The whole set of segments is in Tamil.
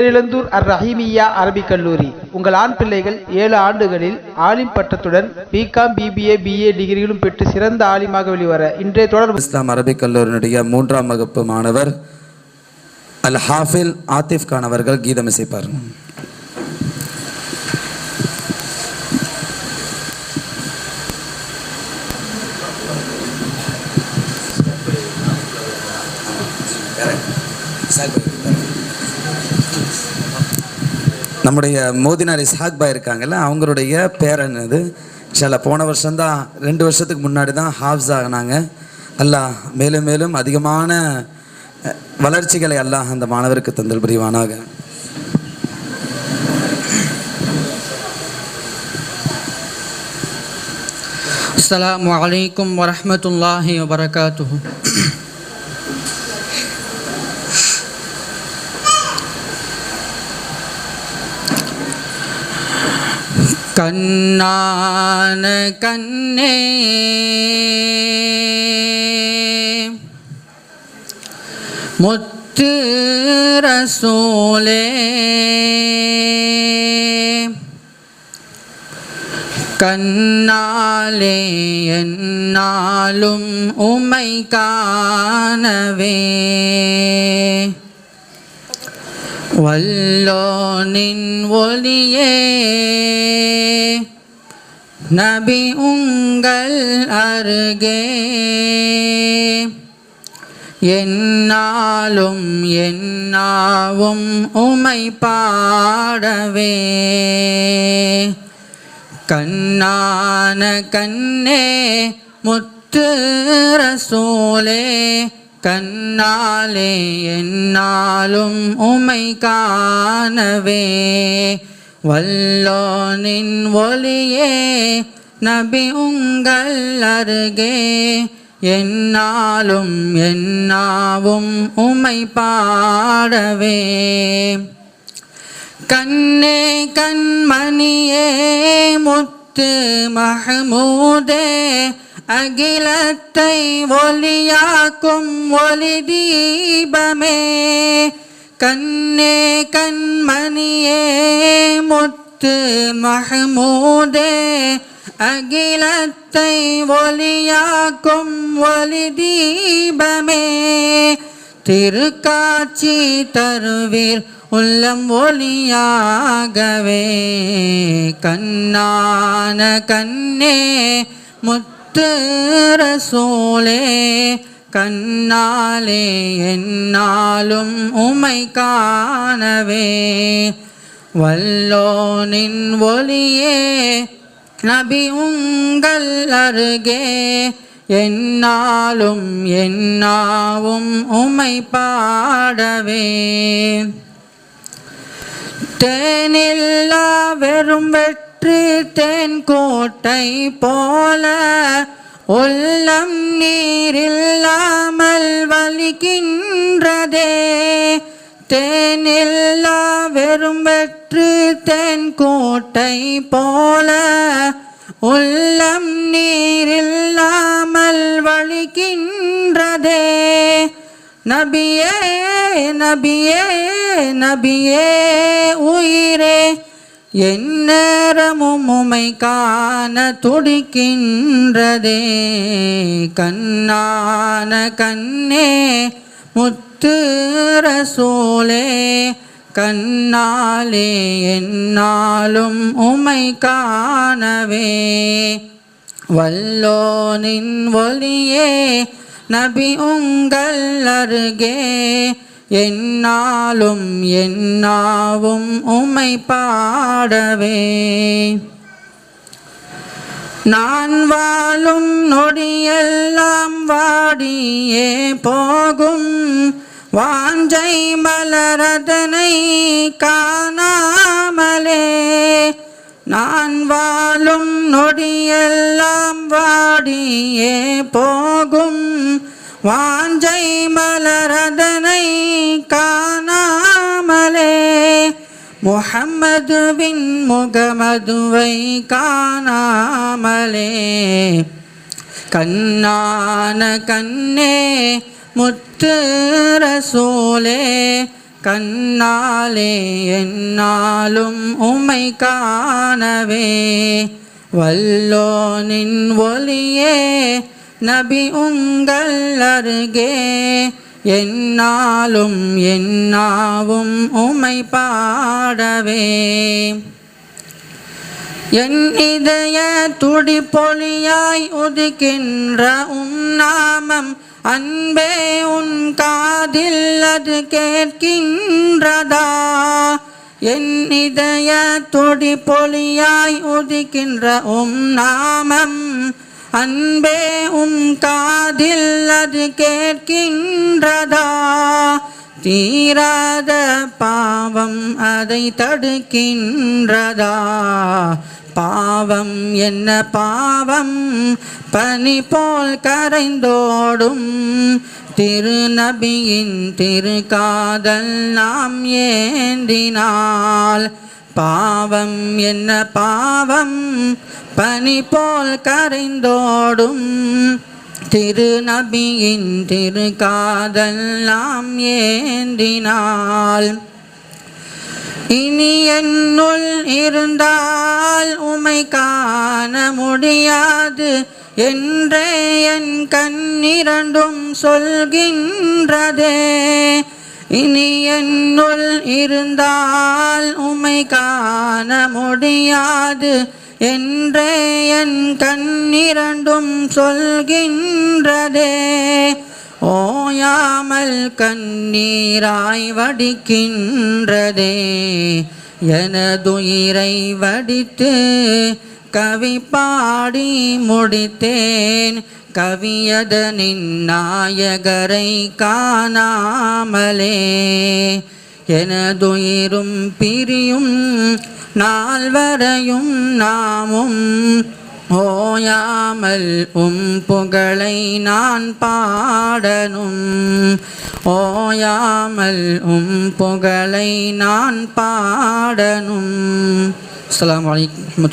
பேரிழந்தூர் அர் ரஹீமியா அரபிக் கல்லூரி. உங்கள் ஆண் பிள்ளைகள் ஏழு ஆண்டுகளில் ஆலிம் பட்டத்துடன் பிகாம் பிபிஏ பிஏ டிகிரிகளும் பெற்று சிறந்த ஆலிமாக வெளிவர இன்றைய தொடர்பு இஸ்லாம் அரபிக் கல்லூரியினுடைய மூன்றாம் வகுப்பு மாணவர் அல் ஹாஃபில் ஆத்திஃப் கான் அவர்கள் கீதம் இசைப்பார். நம்முடைய மோதினார் இஸ்ஹாக் பாய் இருக்காங்கல்ல அவங்களுடைய பேரன் அது சில போன வருஷம்தான் ரெண்டு வருஷத்துக்கு முன்னாடி தான் ஹாஃப்ஸ் ஆகினாங்க அல்லாஹ் மேலும் மேலும் அதிகமான வளர்ச்சிகளை அல்லாஹ் அந்த மாணவருக்கு தந்தல் புரிவானாக. அஸ்லாம் வலைக்கம் வரமத்துல்லாஹி வபரகாத்து கண்ணான கண்ணே. முத்து ரசோலே. கண்ணாலே என்னாலும் உமை காணவே. வல்லோனின் ஒளியே. நபி உங்கள் அருகே. என்னாலும் என்னாவும் உமை பாடவே. கண்ணான கண்ணே முத்து ரசூலே. கண்ணாலே என்னாலும் உமை காணவே. வல்லோனின் ஒளியே நபி உங்கள் அருகே. என்னாலும் என்னாவும் உமை பாடவே. கண்ணே கண்மணியே முத்து மஹமூதே. அகிலத்தை ஒளியாக்கும் ஒளி தீபமே. கண்ணே கண்மணியே முத்து மஹமூதே. அகிலத்தை ஒளியாக்கும் ஒளி தீபமே. திருக்காட்சி தருவீர் உள்ளம் ஒளியாகவே. கண்ணான கண்ணே முத்து ரசூலே கண்ணாலே என்னாலும் உமை காணவே. வல்லோனின் ஒளியே நபி உங்கள் அருகே. என்னாலும் என்னாவும் உமை பாடவே. தேனில்லா வெறும் வெற்றி தேன் கோட்டை போல உள்ளம் நீரில்லாமல் வலிக்கின்றதே. தேனில்லா வெறும் வெற்று தேன் கோட்டை போல உள்ளம் நீரில்லாமல் வலிக்கின்றதே. நபியே நபியே நபியே உயிரே எந்நேரமும் உமை காண துடிக்கின்றதே. கண்ணான கண்ணே முத்து ரசூலே கண்ணாலே என்னாலும் உமை காணவே. வல்லோனின் ஒளியே நபி உங்கள் அருகே என்னாலும் என்னாவும் உமை பாடவே. நான் வாழும் நொடியெல்லாம் வாடியே போகும். வாஞ்சை மலரதனை காணாமலே. நான் வாழும் நொடியெல்லாம் வாடியே போகும். வாஞ்சை மலரதனை காணாமலே. முஹம்மதுவின் முகமதுவை காணாமலே. கண்ணான கண்ணே முத்து ரசூலே. கண்ணாலே என்னாலும் உமை காணவே. வல்லோனின் ஒளியே நபி உங்கள் அருகே என்னாலும் என்னாவும் உமை பாடவே. என் இதய துடிப்பொலியாய் உதிக்கின்ற உம் நாமம் அன்பே உன் காதில் அது கேட்கின்றதா? என் இதய துடிப்பொலியாய் உதிக்கின்ற உம் நாமம் அன்பே உம் காதில் அது கேட்கின்றதா? தீராத பாவம் அதை தடுக்கின்றதா? பாவம் என்ன பாவம்? பனி போல் கரைந்தோடும் திருநபியின் திருக்காதல் நாம் ஏந்தினால் பாவம் என்ன பாவம்? பனி போல் கரைந்தோடும் திருநபியின் திருக்காதல் நாம் ஏந்தினால் இனி என்னுள் இருந்தால் உமை காண முடியாது என்றே என் கண்ணிரண்டும் சொல்கின்றதே. இனி என்னுள் இருந்தால் உமை காண முடியாது. என்றே என் கண்ணிரண்டும் சொல்கின்றதே. ஓயாமல் கண்ணீராய் வடிக்கின்றதே. எனதுயிரை வடித்து கவி பாடி முடித்தேன். கவியதனின் நாயகரை காணாமலே. எனதுயிரும் பிரியும் நால்வரையும் நாமும் ஓயாமல் உம் புகழை நான் பாடனும். ஓயாமல் உம் புகழை நான் பாடனும். அஸ்லாம் வலைக்கம்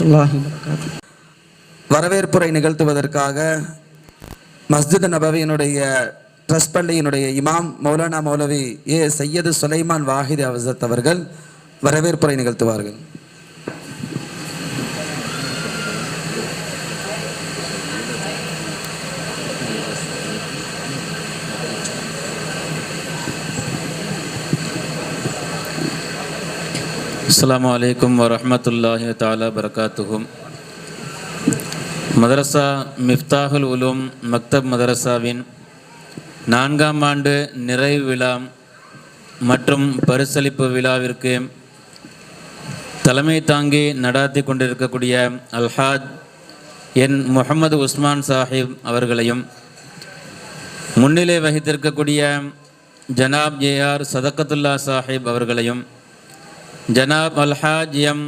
வரவேற்புரை நிகழ்த்துவதற்காக மஸ்ஜித் நபவியினுடைய ட்ரஸ்ட் பள்ளியினுடைய இமாம் மௌலானா மௌலவி ஏ சையது சுலைமான் வாஹித் அவசத் அவர்கள் வரவேற்புரை நிகழ்த்துவார்கள். அஸ்லாம் வலைக்கம் வரமத்துல்லாஹி தாலா பரகாத்துகும் மதரசா மிஃப்தாஹுல் உலும் மக்தப் மதரசாவின் நான்காம் ஆண்டு நிறைவு விழா மற்றும் பரிசளிப்பு விழாவிற்கு தலைமை தாங்கி நடாத்தி கொண்டிருக்கக்கூடிய அல்ஹாஜ் என் முகமது உஸ்மான் சாஹிப் அவர்களையும் முன்னிலை வகித்திருக்கக்கூடிய ஜனாப் ஏஆர் சதக்கத்துல்லா சாஹிப் அவர்களையும் ஜனாப் அல்ஹாஜ் எம்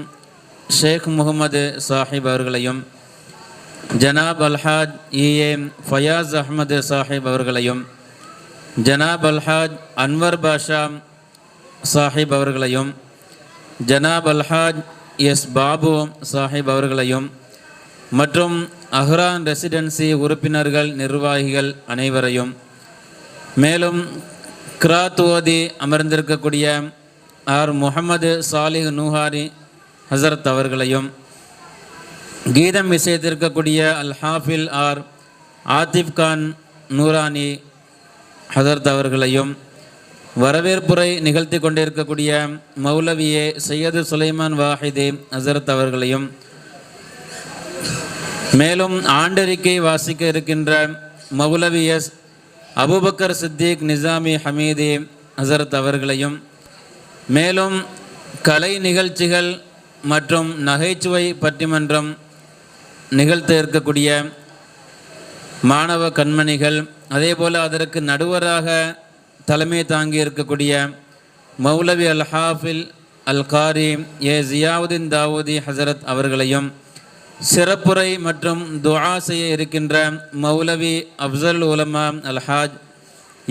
ஷேக் முகமது சாஹிப் அவர்களையும் ஜனாப் அல்ஹாஜ் இஏ ஃபயாஸ் அஹ்மது சாஹிப் அவர்களையும் ஜனாப் அல்ஹாஜ் அன்வர் பாஷா சாஹிப் அவர்களையும் ஜனாப் அல்ஹாஜ் எஸ். பாபு சாஹிப் அவர்களையும் மற்றும் அஹ்ரான் ரெசிடென்சி உறுப்பினர்கள் நிர்வாகிகள் அனைவரையும் மேலும் கிராத் ஓதி அமர்ந்திருக்கக்கூடிய ஆர். முகமது சாலிஹ் நூஹாரி ஹசரத் அவர்களையும் கீதம் இசைத்திருக்கக்கூடிய அல் ஹாஃபில் ஆர் ஆத்திப் கான் நூரானி ஹதர்த் அவர்களையும் வரவேற்புரை நிகழ்த்தி கொண்டிருக்கக்கூடிய மௌலவியே சையது சுலைமான் வாஹிதே ஹசரத் அவர்களையும் மேலும் ஆண்டறிக்கை வாசிக்க இருக்கின்ற மௌலவி எஸ் அபுபக்கர் சித்திக் நிசாமி ஹமீதி ஹசரத் அவர்களையும் மேலும் கலை நிகழ்ச்சிகள் மற்றும் நகைச்சுவை பட்டிமன்றம் நிகழ்த்த இருக்கக்கூடிய மாணவ கண்மணிகள் அதேபோல் அதற்கு நடுவராக தலைமை தாங்கி இருக்கக்கூடிய மௌலவி அல் ஹாஃபில் அல் காரி ஏ. ஜியாவுதீன் தாவூதி ஹசரத் அவர்களையும் சிறப்புரை மற்றும் துஆ செய்ய இருக்கின்ற மௌலவி அப்சல் உலமா அல்ஹாஜ்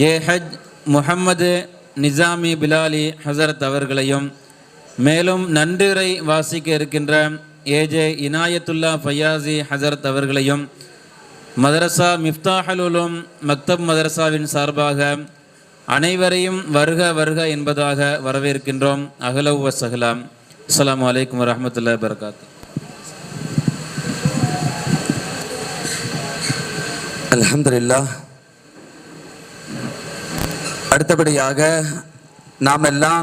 ஏ. ஹஜ் முஹம்மது நிசாமி பிலாலி ஹசரத் அவர்களையும் மேலும் நன்றிரை வாசிக்க இருக்கின்ற ஏஜே இனாயத்துல்லா ஃபையாசி ஹசரத் அவர்களையும் மதரசா மிஃப்தாஹலுலும் மக்தப் மதரசாவின் சார்பாக அனைவரையும் வருக வருக என்பதாக வரவேற்கின்றோம். அகலவ் வசகலாம் அஸ்லாம் வலைக்கம் வரஹ்மத்துல்லாஹி வரகாத்து அலமதுல்லா அடுத்தபடியாக நாம் எல்லாம்